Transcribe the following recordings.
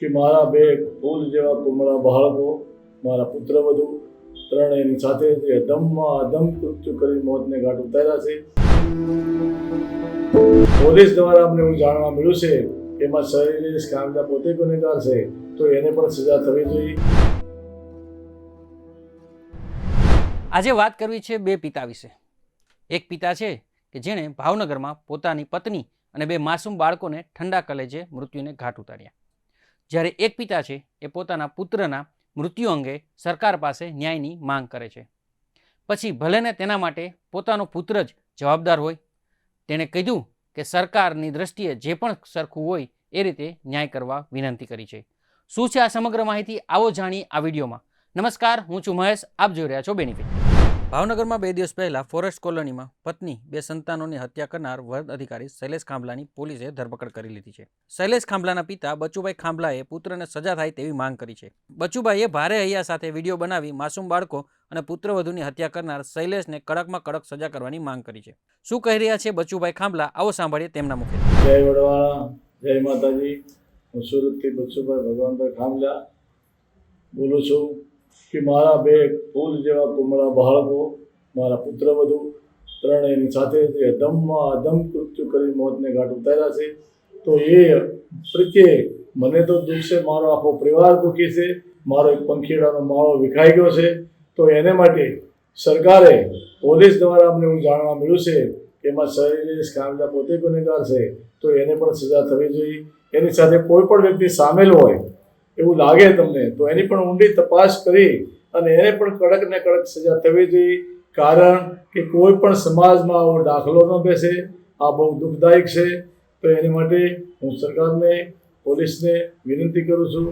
કે મારા બે ફૂલ જેવા કુમળા બાળકો, મારા પુત્રવધુ ત્રણેયની સાથે જે અધમમાં અધમ કૃત્યુ કરી મોતને ઘાટ ઉતાર્યા છે. પોલીસ દ્વારા અમને એવું જાણવા મળ્યું છે એમાં શૈલેષ કામદા પોતે ગુનેગાર છે, તો એને પણ સજા થવી જોઈએ. આજે વાત કરવી છે બે પિતા વિશે. એક પિતા છે કે જેણે ભાવનગરમાં પોતાની પત્ની અને બે માસૂમ બાળકોને ઠંડા કલેજે મૃત્યુને ઘાટ ઉતાર્યા. જ્યારે એક પિતા છે, એ પોતાના પુત્રના મૃત્યુ અંગે સરકાર પાસે ન્યાયની માંગ કરે છે. પછી ભલેને તેના માટે પોતાનો પુત્ર જ જવાબદાર હોય, તેણે કીધું કે સરકારની દ્રષ્ટિએ જે પણ સરખું હોય એ રીતે ન્યાય કરવા વિનંતી કરી છે. શું છે આ સમગ્ર માહિતી? આવો જાણી આ વિડીયોમાં. નમસ્કાર, હું છું મહેશ, આપ જોઈ રહ્યા છો બેનિફિટ ભાવનગરમાં બે દિવસ પહેલા ફોરેસ્ટ કોલોનીમાં પત્ની, બે સંતાનોની હત્યા કરનાર વન અધિકારી શૈલેષ ખાંભલાની પોલીસે ધરપકડ કરી લીધી છે. શૈલેષ ખાંભલાના પિતા બચુભાઈ ખાંભલાએ પુત્રને સજા થાય તેવી માંગ કરી છે. બચુભાઈએ ભારે હૈયા સાથે વીડિયો બનાવી માસૂમ બાળકો અને પુત્રવધુની હત્યા કરનાર શૈલેષને કડકમાં કડક સજા કરવાની માંગ કરી છે. શું કહી રહ્યા છે બચુભાઈ ખાંભલા? આવો સાંભળીએ તેમના મુખે. જય વડવાળા જય માતાજી. હું સુરતથી બચુભાઈ ભગવાનભાઈ ખાંભલા બોલું છું. કે મારા બે ફૂલ જેવા કુમળા બાળકો, મારા પુત્રવધુ ત્રણેયની સાથે જે અધમમાં અધમ કૃત્યુ કરી મોતને ઘાટ ઉતાર્યા છે, તો એ પ્રત્યે મને તો દુઃખ મારો આખો પરિવાર દુઃખી છે, મારો એક પંખીડાનો માળો વિખાઈ ગયો છે, તો એને માટે સરકારે પોલીસ દ્વારા અમને એવું જાણવા મળ્યું છે કે એમાં શરીરે કામદા પોતે ગુનેગાર છે, તો એને પણ સજા થવી જોઈએ. એની સાથે કોઈ પણ વ્યક્તિ સામેલ હોય એવું લાગે તમને? તો એની પણ ઊંડી તપાસ કરી અને એને પણ કડક ને કડક સજા થવી જોઈએ. કારણ કે કોઈ પણ સમાજમાં આવો દાખલો ન બેસે. આ બહુ દુઃખદાયક છે. તો એની માટે હું સરકારને, પોલીસને વિનંતી કરું છું.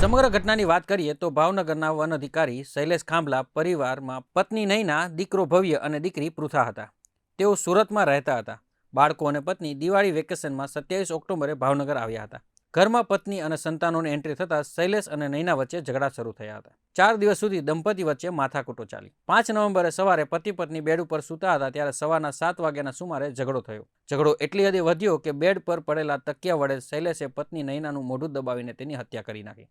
સમગ્ર ઘટનાની વાત કરીએ તો ભાવનગરના વન અધિકારી શૈલેષ ખાંભલા પરિવારમાં પત્ની નૈના, દીકરો ભવ્ય અને દીકરી પૃથા હતા. તેઓ સુરતમાં રહેતા હતા. બાળકો અને પત્ની દિવાળી વેકેશનમાં સત્યાવીસ ઓક્ટોબરે ભાવનગર આવ્યા હતા. ઘરમાં પત્ની અને સંતાનોની એન્ટ્રી થતાં શૈલેષ અને નૈના વચ્ચે ઝઘડા શરૂ થયા હતા. ચાર દિવસ સુધી દંપતી વચ્ચે માથાકૂટો ચાલી. પાંચ નવેમ્બરે સવારે પતિ પત્ની બેડ ઉપર સૂતા હતા ત્યારે સવારના સાત વાગ્યાના સુમારે ઝઘડો થયો. ઝઘડો એટલી હદે વધ્યો કે બેડ પર પડેલા તકિયા વડે શૈલેષે પત્ની નૈનાનું મોઢું દબાવીને તેની હત્યા કરી નાખી.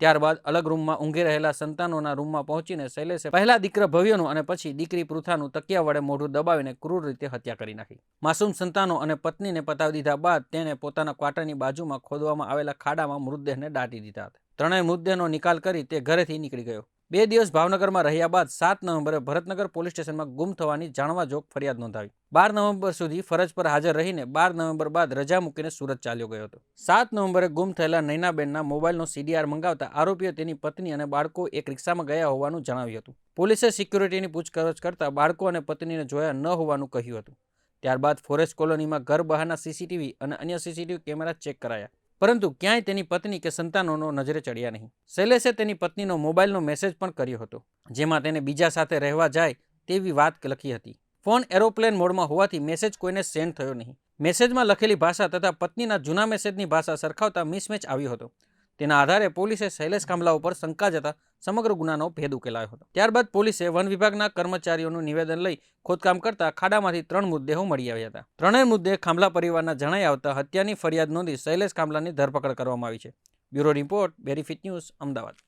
ત્યારબાદ અલગ રૂમમાં ઊંઘી રહેલા સંતાનોના રૂમમાં પહોંચીને શૈલેષે પહેલા દીકરા ભવ્યનું અને પછી દીકરી પૃથાનું તકિયા વડે મોઢું દબાવીને ક્રૂર રીતે હત્યા કરી નાખી. માસૂમ સંતાનો અને પત્નીને પતાવી દીધા બાદ તેણે પોતાના ક્વાર્ટરની બાજુમાં ખોદવામાં આવેલા ખાડામાં મૃતદેહને દાટી દીધા હતા. ત્રણેય મૃતદેહનો નિકાલ કરી તે ઘરેથી નીકળી ગયો. બે દિવસ ભાવનગરમાં રહ્યા બાદ સાત નવેમ્બરે ભરતનગર પોલીસ સ્ટેશનમાં ગુમ થવાની જાણવા જોગ ફરિયાદ નોંધાવી. બાર નવેમ્બર સુધી ફરજ પર હાજર રહીને બાર નવેમ્બર બાદ રજા મૂકીને સુરત ચાલ્યો ગયો હતો. સાત નવેમ્બરે ગુમ થયેલા નૈનાબેનના મોબાઈલનો સીડીઆર મંગાવતા આરોપીઓ તેની પત્ની અને બાળકો એક રિક્ષામાં ગયા હોવાનું જણાવ્યું હતું. પોલીસે સિક્યુરિટીની પૂછપરછ કરતા બાળકો અને પત્નીને જોયા ન હોવાનું કહ્યું હતું. ત્યારબાદ ફોરેસ્ટ કોલોનીમાં ઘર બહારના સીસીટીવી અને અન્ય સીસીટીવી કેમેરા ચેક કરાયા. પરંતુ ક્યાંય તેની પત્ની કે સંતાનોનો નજરે ચડ્યા નહીં. શૈલેષે તેની પત્નીનો મોબાઈલનો મેસેજ પણ કર્યો હતો, જેમાં તેને બીજા સાથે રહેવા જાય તેવી વાત લખી હતી. ફોન એરોપ્લેન મોડમાં હોવાથી મેસેજ કોઈને સેન્ડ થયો નહીં. મેસેજમાં લખેલી ભાષા તથા પત્નીના જૂના મેસેજની ભાષા સરખાવતા મિસમેચ આવ્યો હતો. તેના આધારે પોલીસે શૈલેષ કામલા ઉપર શંકા જતા સમગ્ર ગુનાનો ભેદ ઉકેલાયો હતો. ત્યારબાદ પોલીસે વન વિભાગના કર્મચારીઓનું નિવેદન લઈ ખોદકામ કરતા ખાડામાંથી ત્રણ મૃતદેહો મળી આવ્યા હતા. ત્રણેય મૃતદેહ ખાંભલા પરિવારના જણાઈ આવતા હત્યાની ફરિયાદ નોંધી શૈલેષ ખાંભલાની ધરપકડ કરવામાં આવી છે. બ્યુરો રિપોર્ટ બેરીફિટ ન્યૂઝ, અમદાવાદ.